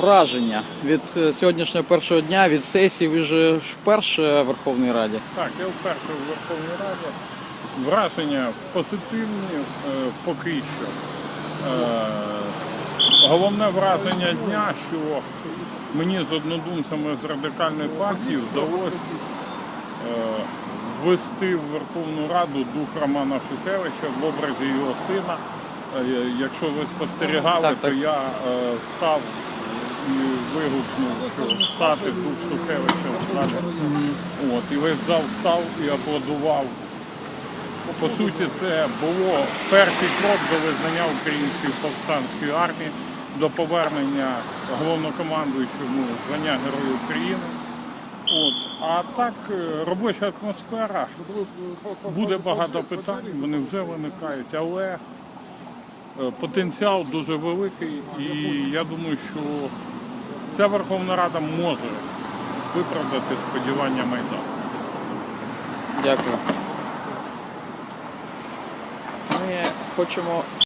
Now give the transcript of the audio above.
враження від е, сьогоднішнього першого дня, від сесії. Ви ж вперше в Верховній Раді. Так, я вперше в Верховній Раді. Враження позитивні е, поки що. Е, Головне враження дня, що мені з однодумцями з радикальної партії вдалося ввести в Верховну Раду дух Романа Шухевича в образі його сина. Якщо ви спостерігали, Так, так. то я встав вигукнув, що встати дух Шухевича в. От, і весь зал став і аплодував. По суті, це було перший крок до визнання української повстанської армії, до повернення головнокомандуючому звання Герою України. От. А так, е, робоча атмосфера, буде багато питань, вони вже виникають, але е, потенціал дуже великий і я думаю, що ця Верховна Рада може виправдати сподівання Майдану. Дякую. Ми хочемо